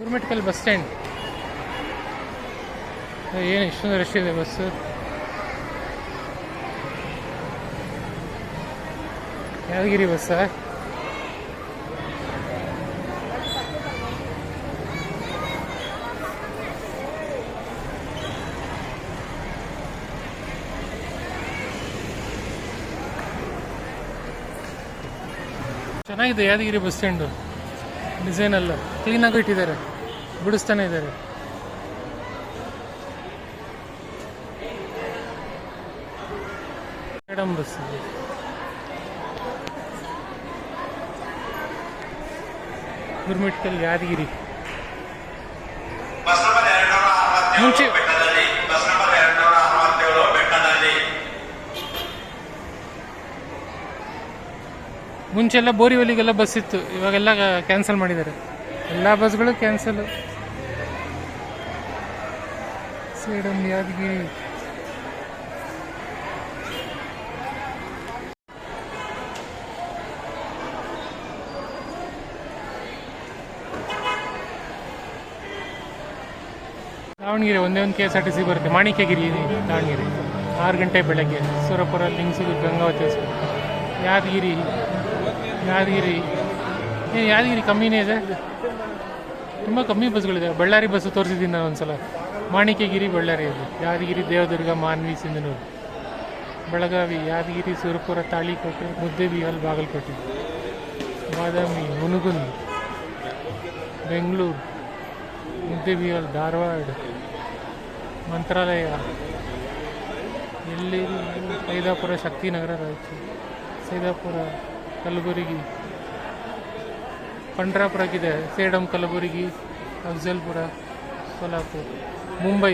Gurmitkal bus stand. ಏನು ಇಷ್ಟೊಂದು rush ಇದೆ ಬಸ್ಸು. ಯಾದಗಿರಿ ಬಸ್ಸಾ? ಚೆನ್ನಾಗಿದೆ Yadagiri bus stand. Design clean ಕ್ಲೀನಾಗಿ ಇಟ್ಟಿದ್ದಾರೆ. ಬಿಡಿಸ್ತಾನೆ ಇದ್ದಾರೆ. ಬಸ್ ಇದು. ಯಾದಗಿರಿ. ಮುಂಚೆ ಮುಂಚೆಲ್ಲ ಬೋರಿವಲಿಗೆಲ್ಲ ಬಸ್ ಇತ್ತು. ಇವಾಗೆಲ್ಲ ಕ್ಯಾನ್ಸಲ್ ಮಾಡಿದ್ದಾರೆ. ಎಲ್ಲ ಬಸ್ಗಳು ಕ್ಯಾನ್ಸಲ್ ಸೇಡಮ್ ಯಾದಗಿರಿ. ದಾವಣಗೆರೆ ಒಂದೇ ಒಂದು K S R T C ಬರುತ್ತೆ. ಮಾಣಿಕ್ಯಗಿರಿ, ದಾವಣಗೆರೆ. ಆರು ಗಂಟೆ ಬೆಳಗ್ಗೆ. ಸೂರಪುರ, ಲಿಂಗಸೂರು, ಗಂಗಾವತಿ. ಯಾದಗಿರಿ ಯಾದಗಿರಿ. ಏ, ಯಾದಗಿರಿ ಕಮ್ಮಿನೇ ಇದೆ. ತುಂಬ ಕಮ್ಮಿ ಬಸ್ಗಳಿದೆ. ಬಳ್ಳಾರಿ ಬಸ್ಸು ತೋರಿಸಿದ್ದೀನಿ ನಾನು ಒಂದ್ಸಲ. ಮಾಣಿಕೆಗಿರಿ ಬಳ್ಳಾರಿ ಇದೆ. ಯಾದಗಿರಿ, ದೇವದುರ್ಗ, ಮಾನ್ವಿ, ಸಿಂಧನೂರು. ಬೆಳಗಾವಿ, ಯಾದಗಿರಿ, ಸುರಪುರ, ತಾಳಿಕೋಟೆ, ಮುದ್ದೆಬಿಹಾಲ್, ಬಾಗಲಕೋಟೆ. ಬಾದಾಮಿ ಮುನುಗುನ್ ಬೆಂಗಳೂರು, ಮುದ್ದೇಬಿಹಾಲ್, ಧಾರವಾಡ, ಮಂತ್ರಾಲಯ. ಎಲ್ಲಿ ಸೈದಾಪುರ, ಶಕ್ತಿನಗರ, ರಾಯಚೂರು. ಸೈದಾಪುರ ಕಲಬುರಗಿ. ಪಂಡ್ರಾಪುರಕ್ಕಿದೆ, ಸೇಡಂ ಕಲಬುರಗಿ, ಅಫ್ಜಲ್ಪುರ, ಸೋಲಾಪುರ, ಮುಂಬೈ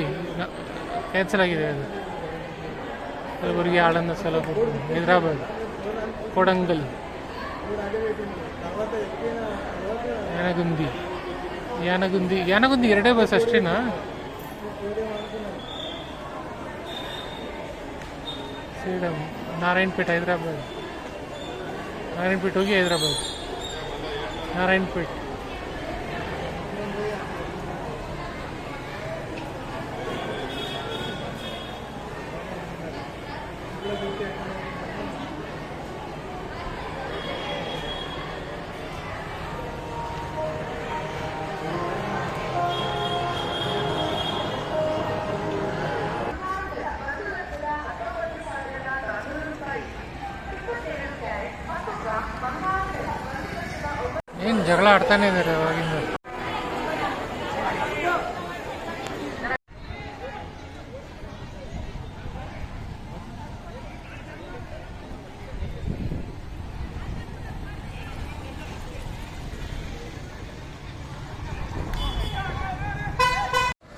ಕ್ಯಾನ್ಸಲ್ ಆಗಿದೆ ಅದು. ಕಲಬುರಗಿ, ಆಳಂದ, ಸೋಲಾಪುರ, ಹೈದರಾಬಾದ್, ಕೊಡಂಗಲ್, ಯಾನಗುಂದಿ ಯಾನಗುಂದಿ ಯಾನಗುಂದಿ ಎರಡೇ ಬಸ್ ಅಷ್ಟೇನಾ? ಸೇಡಂ, ನಾರಾಯಣಪೇಟೆ, ಹೈದರಾಬಾದ್. ನಾರಾಯಣಪೇಟ್ ಹೋಗಿ ಹೈದರಾಬಾದ್ ನಾರಾಯಣಪೇಟ್ ಜಗಳ ಆಡ್ತಾನೆ ಇದ್ದಾರೆ ಅವಾಗಿಂದ.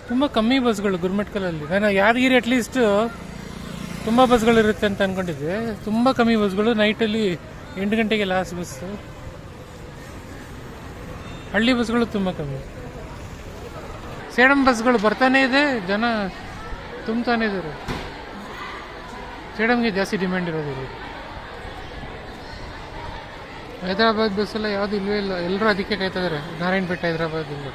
ತುಂಬಾ ಕಮ್ಮಿ ಬಸ್ಗಳು ಗುರುಮಟ್ಕಲಲ್ಲಿ. ನಾನು ಯಾದಗಿರಿ ಅಟ್ಲೀಸ್ಟ್ ಬಸ್ಗಳು ಬಸ್ಗಳಿರುತ್ತೆ ಅಂತ ಅನ್ಕೊಂಡಿದ್ದೆ. ತುಂಬ ಕಮ್ಮಿ ಬಸ್ಗಳು ನೈಟಲ್ಲಿ ಎಂಟು ಗಂಟೆಗೆ ಲಾಸ್ಟ್ ಬಸ್ಸು ಹಳ್ಳಿ ಬಸ್ಗಳು ತುಂಬ ಕಮ್ಮಿ. ಸೇಡಂ ಬಸ್ಗಳು ಬರ್ತಾನೆ ಇದೆ, ಜನ ತುಂಬ್ತಾನೆ ಇದ್ದಾರೆ. ಸೇಡಮ್ಗೆ ಜಾಸ್ತಿ ಡಿಮ್ಯಾಂಡ್ ಇರೋದು ಇಲ್ಲಿ. ಹೈದರಾಬಾದ್ ಬಸ್ಸೆಲ್ಲ ಯಾವುದು ಇಲ್ಲವೇ ಇಲ್ಲ ಎಲ್ಲರೂ ಅದಕ್ಕೆ ಕಾಯ್ತಾ ಇದ್ದಾರೆ. ಬೆಟ್ಟ ಹೈದರಾಬಾದ್ ಇಲ್ಲ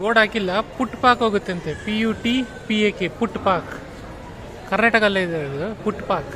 ಬೋರ್ಡ್ ಹಾಕಿಲ್ಲ, ಪುಟ್ ಪಾಕ್ ಹೋಗುತ್ತೆ ಅಂತೆ P U T P A K Putpak. ಕರ್ನಾಟಕಲ್ಲೇ ಇದೆ ಅದು, ಪುಟ್ ಪಾಕ್.